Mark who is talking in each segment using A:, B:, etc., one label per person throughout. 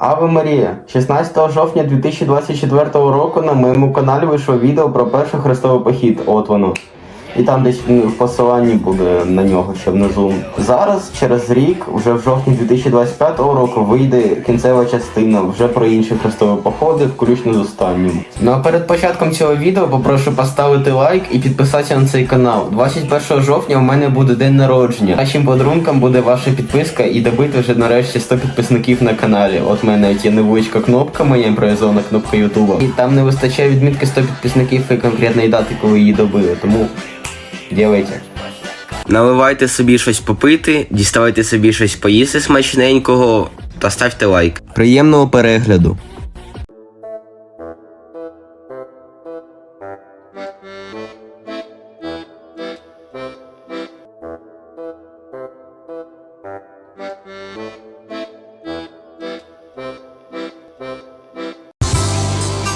A: Аве Марія, 16 жовтня 2024 року на моєму каналі вийшло відео про перший хрестовий похід. От воно. І там десь в посиланні буде на нього ще внизу. Зараз, через рік, вже в жовтні 2025 року, вийде кінцева частина вже про інші хрестові походи, включно з останнім. Ну а перед початком цього відео попрошу поставити лайк і підписатися на цей канал. 21 жовтня у мене буде день народження. Нашим подарунком буде ваша підписка і добити вже нарешті 100 підписників на каналі. От в мене є невеличка кнопка, моя імпровізована кнопка Ютуба. І там не вистачає відмітки 100 підписників і конкретної дати, коли її добили. Тому Делайте.
B: Наливайте собі щось попити, діставайте собі щось поїсти смачненького та ставте лайк. Приємного перегляду.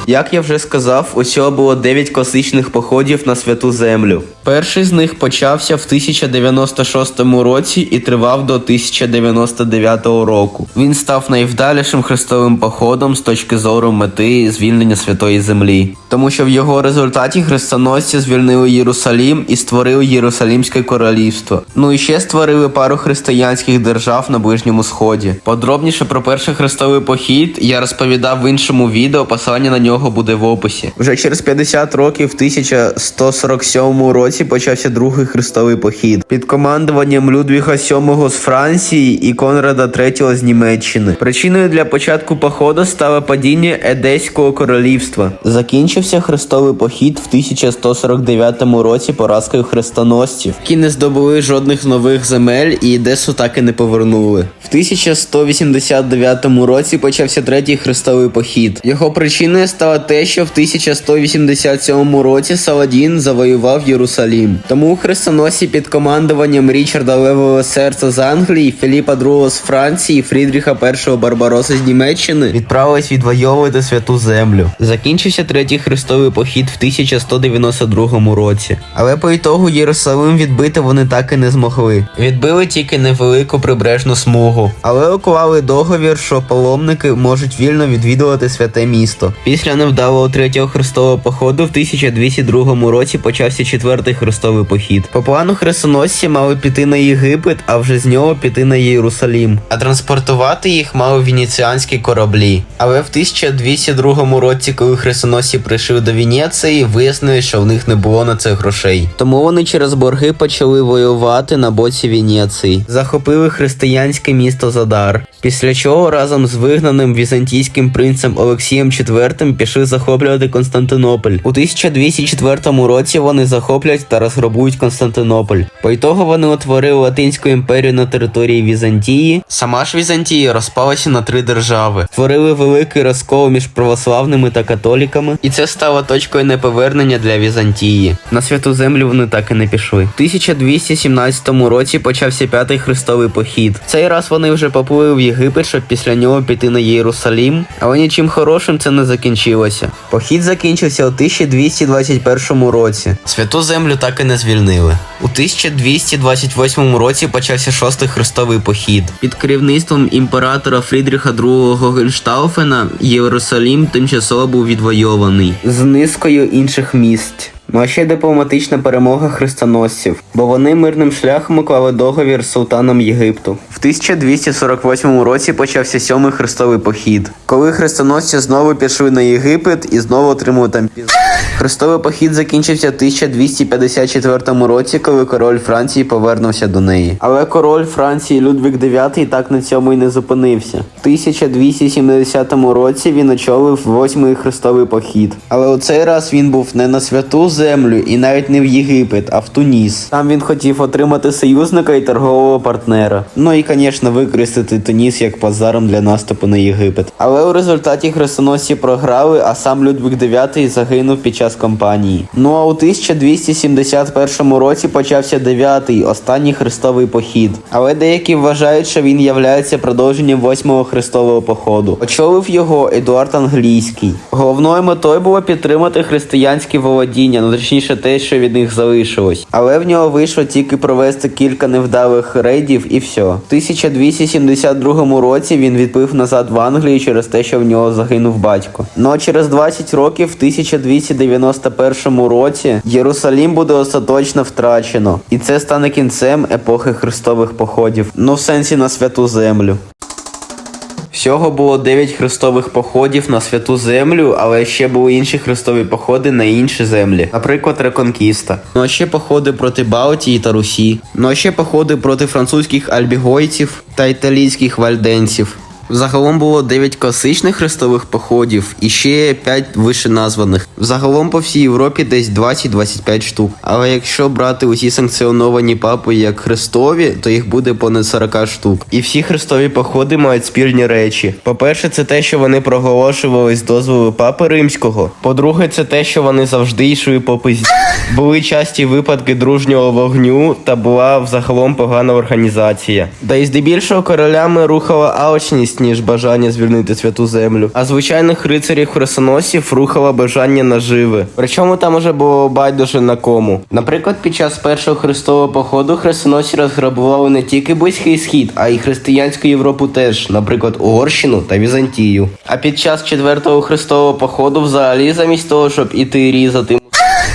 B: Як я вже сказав, усього було 9 класичних походів на святу землю. Перший з них почався в 1096 році і тривав до 1099 року. Він став найвдалішим хрестовим походом з точки зору мети звільнення святої землі, тому що в його результаті хрестоносці звільнили Єрусалім і створили Єрусалімське королівство. Ну і ще створили пару християнських держав на Ближньому Сході. Подробніше про перший хрестовий похід я розповідав в іншому відео, посилання на нього буде в описі. Вже через 50 років, в 1147 році, почався другий хрестовий похід під командуванням Людвіга VII з Франції і Конрада III з Німеччини. Причиною для початку походу стало падіння Едеського королівства. Закінчився хрестовий похід в 1149 році поразкою хрестоносців, які не здобули жодних нових земель і Едесу так і не повернули. В 1189 році почався третій хрестовий похід. Його причиною стало те, що в 1187 році Саладін завоював Єрусалім. Тому хрестоносці під командуванням Річарда Левого Серця з Англії, Філіпа II з Франції, Фрідріха І Барбароса з Німеччини відправились відвоювати святу землю. Закінчився третій хрестовий похід в 1192 році. Але по ітогу Єрусалим відбити вони так і не змогли. Відбили тільки невелику прибережну смугу, але уклали договір, що паломники можуть вільно відвідувати святе місто. Після невдалого третього хрестового походу в 1202 році почався четвертий хрестовий похід. По плану хрестоносці мали піти на Єгипет, а вже з нього піти на Єрусалім. А транспортувати їх мали венеціанські кораблі. Але в 1202 році, коли хрестоносці прийшли до Венеції, вияснили, що в них не було на це грошей. Тому вони через борги почали воювати на боці Венеції. Захопили християнське місто Задар. Після чого разом з вигнаним візантійським принцем Олексієм IV пішли захоплювати Константинополь. У 1204 році вони захоплять та розграбують Константинополь. По ітогу вони утворили Латинську імперію на території Візантії. Сама ж Візантія розпалася на три держави. Створили великий розкол між православними та католіками, і це стало точкою неповернення для Візантії. На святу землю вони так і не пішли. У 1217 році почався п'ятий хрестовий похід. Цей раз вони вже поплили в Єгипет, щоб після нього піти на Єрусалім, але нічим хорошим це не закінчилося. Похід закінчився у 1221 році. Святу землю так і не звільнили. У 1228 році почався шостий хрестовий похід. Під керівництвом імператора Фрідріха II Гогенштауфена Єрусалім тимчасово був відвойований з низкою інших місць. Ну а ще дипломатична перемога хрестоносців, бо вони мирним шляхом уклали договір з султаном Єгипту. В 1248 році почався сьомий хрестовий похід, коли хрестоносці знову пішли на Єгипет і знову отримали там піз. Хрестовий похід закінчився в 1254 році, коли король Франції повернувся до неї. Але король Франції Людвік IX так на цьому і не зупинився. В 1270 році він очолив восьмий хрестовий похід. Але у цей раз він був не на святу землю і навіть не в Єгипет, а в Туніс. Там він хотів отримати союзника і торгового партнера. Ну і, звісно, використати Туніс як базаром для наступу на Єгипет. Але у результаті хрестоносці програли, а сам Людвік IX загинув під час кампанії. Ну а у 1271 році почався дев'ятий, останній хрестовий похід. Але деякі вважають, що він являється продовженням восьмого хрестового походу. Очолив його Едуард Англійський. Головною метою було підтримати християнські володіння, ну точніше те, що від них залишилось. Але в нього вийшло тільки провести кілька невдалих рейдів і все. В 1272 році він відплив назад в Англію через те, що в нього загинув батько. Ну а через 20 років, в 1291 році, Єрусалім буде остаточно втрачено. І це стане кінцем епохи хрестових походів. Ну в сенсі на святу землю. Всього було 9 хрестових походів на святу землю, але ще були інші хрестові походи на інші землі, наприклад, Реконкіста. Ну а ще походи проти Балтії та Русі. Ну а ще походи проти французьких альбігойців та італійських вальденців. Загалом було 9 класичних хрестових походів і ще 5 вищеназваних. Загалом по всій Європі десь 20-25 штук. Але якщо брати усі санкціоновані папи як хрестові, то їх буде понад 40 штук. І всі хрестові походи мають спільні речі. По-перше, це те, що вони проголошували з дозволу папи римського. По-друге, це те, що вони завжди йшли по пизі. Були часті випадки дружнього вогню та була взагалом погана організація. Да і здебільшого королями рухала алчність, ніж бажання звільнити святу землю. А звичайних рицарів хрестоносів рухало бажання наживи. Причому там уже було байдуже на кому. Наприклад, під час першого хрестового походу хрестоносці розграбували не тільки близький схід, а й християнську Європу теж, наприклад, Угорщину та Візантію. А під час четвертого хрестового походу, взагалі, замість того, щоб іти різати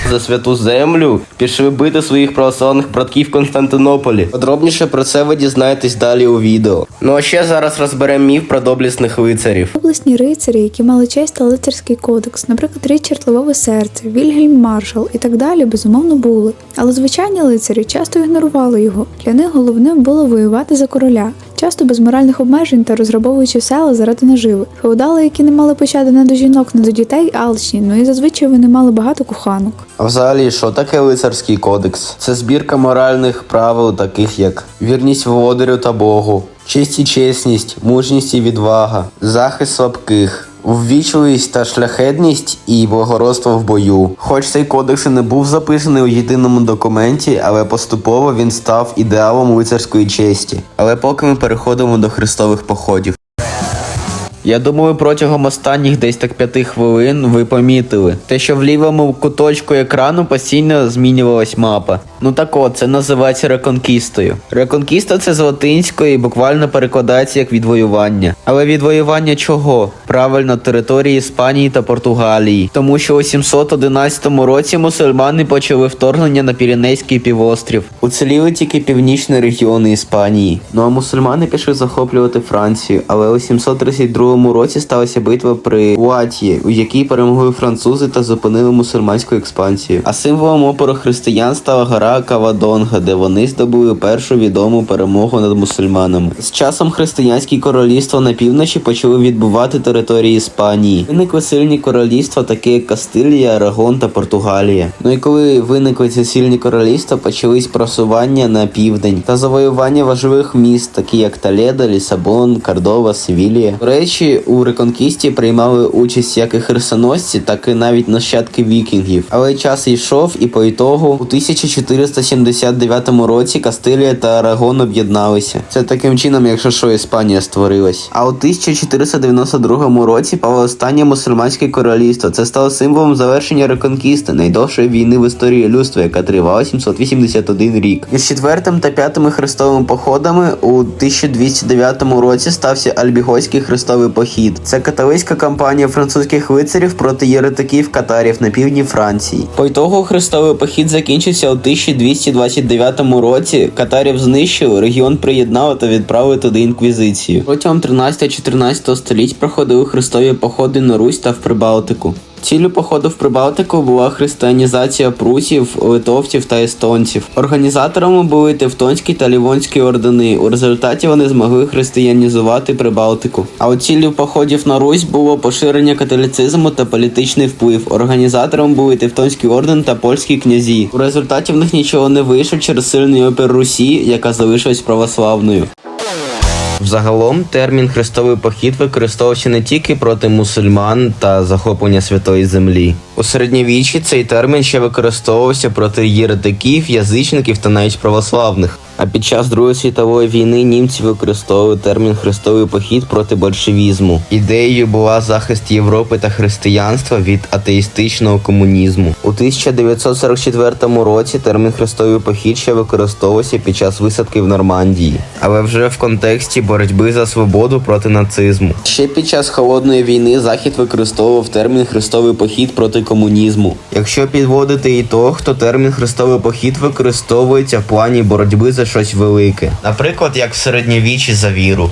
B: за святу землю пішли бити своїх православних братків в Константинополі. Подробніше про це ви дізнаєтесь далі у відео. Ну а ще зараз розберемо міф про доблісних лицарів.
C: Обласні рицарі, які мали честь та лицарський кодекс, наприклад, Річард Левове серце, Вільгельм Маршал і так далі, безумовно були. Але звичайні лицарі часто ігнорували його. Для них головним було воювати за короля, часто без моральних обмежень та розграбовуючи села заради наживи. Феодали, які не мали пощади не до жінок, не до дітей, алчні, ну і зазвичай вони мали багато коханок.
B: А взагалі, що таке лицарський кодекс? Це збірка моральних правил, таких як вірність володарю та Богу, честь і чесність, мужність і відвага, захист слабких. Ввічливість та шляхетність і благородство в бою. Хоч цей кодекс і не був записаний у єдиному документі, але поступово він став ідеалом лицарської честі. Але поки ми переходимо до хрестових походів. Я думаю, протягом останніх десь так п'яти хвилин ви помітили те, що в лівому куточку екрану постійно змінювалась мапа. Ну так от, це називається реконкістою. Реконкіста це з латинської, буквально перекладається як відвоювання. Але відвоювання чого? Правильно, території Іспанії та Португалії. Тому що у 711 році мусульмани почали вторгнення на Піренейський півострів. Уціліли тільки північні регіони Іспанії. Ну а мусульмани пішли захоплювати Францію, але у 732 році сталася битва при Уатії, у якій перемогли французи та зупинили мусульманську експансію. А символом опору християн стала гора Кавадонга, де вони здобули першу відому перемогу над мусульманами. З часом християнські королівства на півночі почали відбувати території Іспанії. Виникли сильні королівства, такі як Кастилія, Арагон та Португалія. Ну і коли виникли ці сильні королівства, почались просування на південь та завоювання важливих міст, такі як Толедо, Лісабон, Кардова, Севілія. До речі, у реконкісті приймали участь як і хрестоносці, так і навіть нащадки вікінгів. Але час йшов, і по ітогу у 1479 році Кастилія та Арагон об'єдналися. Це таким чином, якщо що, Іспанія створилась. А у 1492 році пало останнє мусульманське королівство. Це стало символом завершення реконкісти, найдовшої війни в історії людства, яка тривала 781 рік. Між четвертим та п'ятими хрестовими походами у 1209 році стався Альбігойський хрестовий похід. Це католицька кампанія французьких лицарів проти єретиків катарів на півдні Франції. По ітогу хрестовий похід закінчився у 1229 році. Катарів знищили, регіон приєднали та відправили туди інквізицію. Протягом 13-14 століть проходили хрестові походи на Русь та в Прибалтику. Ціллю походу в Прибалтику була християнізація прусів, литовців та естонців. Організаторами були Тевтонські та Лівонські ордени. У результаті вони змогли християнізувати Прибалтику. А от ціллю походів на Русь було поширення католіцизму та політичний вплив. Організатором були Тевтонський орден та польські князі. У результаті в них нічого не вийшло через сильний опір Русі, яка залишилась православною. Взагалом термін хрестовий похід використовувався не тільки проти мусульман та захоплення святої землі. У середньовіччі цей термін ще використовувався проти єретиків, язичників та навіть православних. А під час Другої світової війни німці використовували термін хрестовий похід проти большевізму. Ідеєю була захист Європи та християнства від атеїстичного комунізму. У 1944 році термін хрестовий похід ще використовувався під час висадки в Нормандії, але вже в контексті боротьби за свободу проти нацизму. Ще під час холодної війни Захід використовував термін хрестовий похід проти комунізму. Якщо підводити ітог, то термін хрестовий похід використовується в плані боротьби за щось велике, наприклад, як в середньовіччі за віру.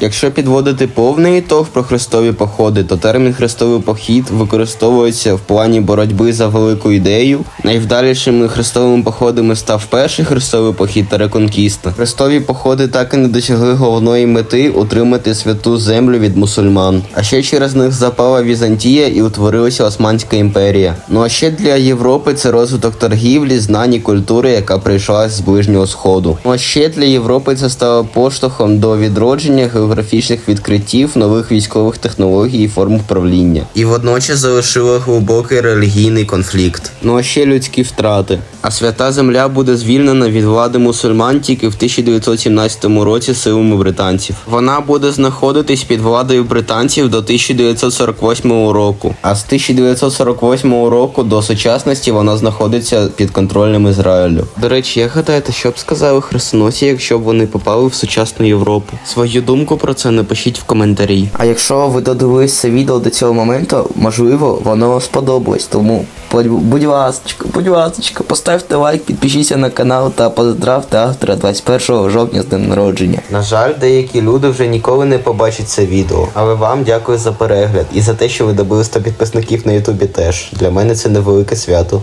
B: Якщо підводити повний ітог про хрестові походи, то термін хрестовий похід використовується в плані боротьби за велику ідею. Найвдалішими хрестовими походами став перший хрестовий похід та реконкіста. Хрестові походи так і не досягли головної мети утримати святу землю від мусульман. А ще через них запала Візантія і утворилася Османська імперія. Ну а ще для Європи це розвиток торгівлі, знань і культури, яка прийшла з ближнього сходу. Ну а ще для Європи це стало поштовхом до відродження географічних відкриттів, нових військових технологій і форм управління. І водночас залишило глибокий релігійний конфлікт. Ну а ще людські втрати. А свята земля буде звільнена від влади мусульман тільки в 1917 році силами британців. Вона буде знаходитись під владою британців до 1948 року. А з 1948 року до сучасності вона знаходиться під контролем Ізраїлю. До речі, як гадаєте, що б сказали хрестоносці, якщо б вони попали в сучасну Європу? Свою думку про це напишіть в коментарі. А якщо ви додивились це відео до цього моменту, можливо, воно вам сподобалось. Тому будь, ласочка, будь ласочка, поставте лайк, підпишіться на канал та поздравте автора 21 жовтня з днем народження. На жаль, деякі люди вже ніколи не побачать це відео. Але вам дякую за перегляд і за те, що ви добили 100 підписників на Ютубі теж. Для мене це невелике свято.